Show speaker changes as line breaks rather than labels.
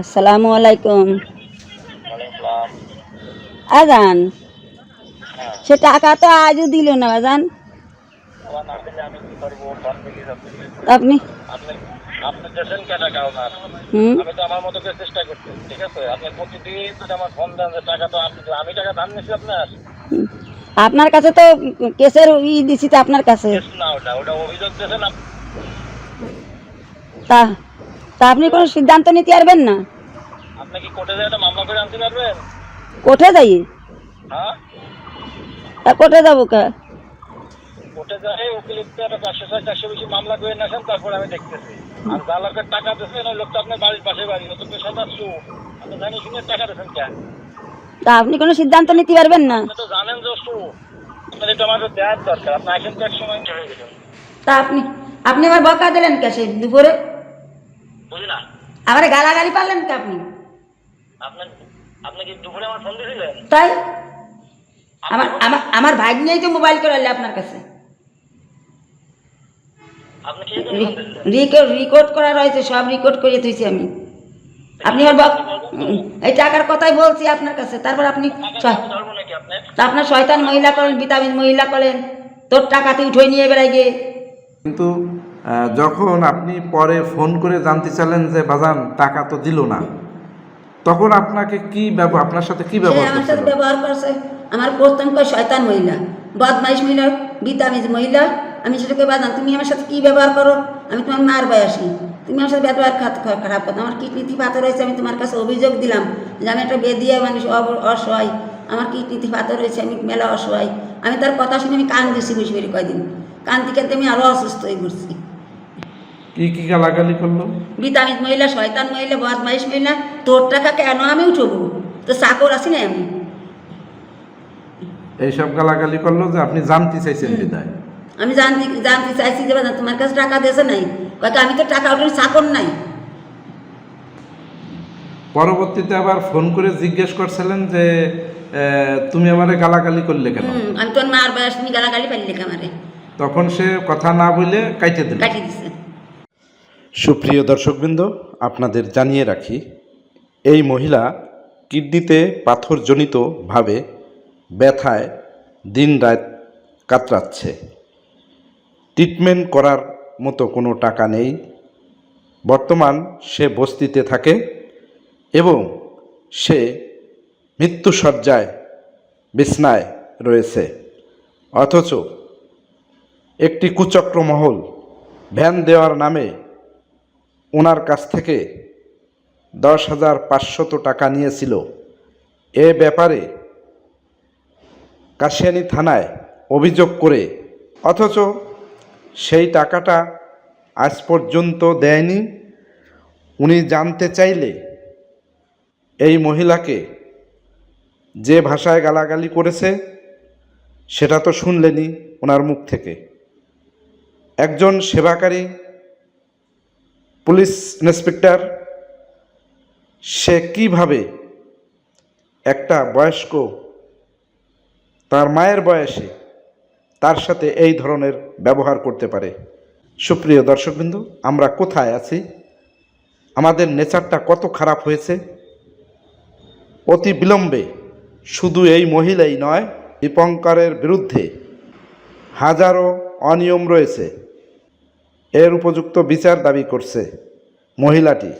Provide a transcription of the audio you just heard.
আসসালামু আলাইকুম। আজান। সে টাকা তো আজও দিল না আজান। আপনি
আপনি দেশেন কে টাকা ওনার আমি তো আমার মতো করে চেষ্টা করছি ঠিক আছে? আপনি প্রতিদিন যদি আমার ফোন দেন যে টাকা তো আপনি আমি টাকা নিছি আপনার।
আপনার কাছে তো কেসের ই দিছি তো আপনার কাছে।
না ওটা ওটা অভিযোগ দিয়েছেন
তা তা আপনি কোনো সিদ্ধান্ত নিতে পারবেন না।
আপনি কি কোর্টে একটা মামলা করে আনতে পারবেন?
কোঠে যাই
হ্যাঁ।
তা কোঠে যাব কা?
কোর্টে যায় উকিল একটা ছয় চারশো বেশি মামলা করে তারপর আমি দেখতেছি। আর টাকা দিয়েছেন ওই লোকটা আপনার বাড়ির পাশে বাড়ি আপনি জানি শুনে টাকা দিয়েছেন কেন
তা আপনি কোনো সিদ্ধান্ত নিতে পারবেন না।
তো জানেন যে আপনার দেওয়ার দরকার আপনি আসেন তো এক সময়।
তা আপনি আপনি আবার বকা দিলেন কে সেই দুপুরে?
বুঝি না?
আবার গালাগালি পারলেন কে আপনি?
আপনি আপনি কি দুপুরে আমার ফোন দিয়েছিলেন
তাই? আমার আমার আমার ভাই নিয়েই তো মোবাইল করে আনলে আপনার কাছে। রেকর্ড করা রয়েছে সব রেকর্ড করে তুইছি আমি। আপনি বক এই টাকার কথাই বলছি আপনার কাছে। তারপর আপনি স-
আমি ধরবো নাকি আপনি
তা আপনার শয়তান মহিলা করেন ভিটামিন মহিলা করেন তোর টাকাতে উঠে নিয়ে বেড়াই গিয়ে।
কিন্তু যখন আপনি পরে ফোন করে জানতে চাইলেন যে বাজান টাকা তো দিল না। তখন আপনাকে কি ব্যবহার আপনার সাথে কি ব্যবহার
আমার সাথে ব্যবহার করছে। আমার প্রথম কয় শয়তান মহিলা বদমাইশ মহিলা বিতামিজ মহিলা। আমি সেটাকে বাজান তুমি আমার সাথে কি ব্যবহার করো? আমি তোমার মার বয়সী। তুমি আমার সাথে ব্যবহার খাত- খারাপ কথা। আমার কিডনিতে পাথর হয়েছে আমি তোমার কাছে অভিযোগ দিলাম যে আমি একটা বেদিয়া মানুষ অসহায়। আমার কিডনিতে পাথর হয়েছে আমি মেলা অসহায়। আমি তার কথা শুনে আমি কান দিছি বসে বেরি কয়দিন। কান থেকে আমি আরও অসুস্থ হয়ে পড়ছি।
কি কি গালাগালি করল?
বিতামিজ মহিলা শয়তান মহিলা বদমাইশ মহিলা তোর টাকা কেন আমি উঠবো তো চাকর আছি না আমি।
এইসব গালাগালি করল যে আপনি জানতে চাইছেন বিদায়।
আমি জানতে জানতে চাইছি যে তোমার কাছে টাকা দিয়েছে নাই। কয়েক আমি তো টাকা ওঠার চাকর নাই।
পরবর্তীতে আবার ফোন করে জিজ্ঞেস করছিলেন যে তুমি আমারে গালাগালি করলে কেন?
আমি তোর মার বয়স তুমি গালাগালি পাইলে আমারে?
তখন সে কথা না বলে কাইটে দিল।
কাটি দিছে।
সুপ্রিয় দর্শকবৃন্দ, আপনাদের জানিয়ে রাখি, এই মহিলা কিডনিতে পাথরজনিতভাবে ব্যথায় দিনরাত কাতরাচ্ছে। ট্রিটমেন্ট করার মতো কোনো টাকা নেই। বর্তমান সে বস্তিতে থাকে এবং সে মৃত্যুসজ্জায় বিছনায় রয়েছে। অথচ একটি কুচক্র মহল ভ্যান দেওয়ার নামে ওনার কাছ থেকে দশ হাজার পাঁচশত টাকা নিয়েছিল। এ ব্যাপারে কাশিয়ানি থানায় অভিযোগ করে, অথচ সেই টাকাটা আজ পর্যন্ত দেয়নি। উনি জানতে চাইলে এই মহিলাকে যে ভাষায় গালাগালি করেছে, সেটা তো শুনলেনি ওনার মুখ থেকে। একজন সেবাকারী পুলিশ ইন্সপেক্টর, সে কীভাবে একটা বয়স্ক, তার মায়ের বয়সে তার সাথে এই ধরনের ব্যবহার করতে পারে? সুপ্রিয় দর্শকবৃন্দ, আমরা কোথায় আছি? আমাদের নেচারটা কত খারাপ হয়েছে? অতি বিলম্বে শুধু এই মহিলাই নয় দীপঙ্করের বিরুদ্ধে হাজারো অনিয়ম রয়েছে। এর উপযুক্ত বিচার দাবি করছে মহিলাটি।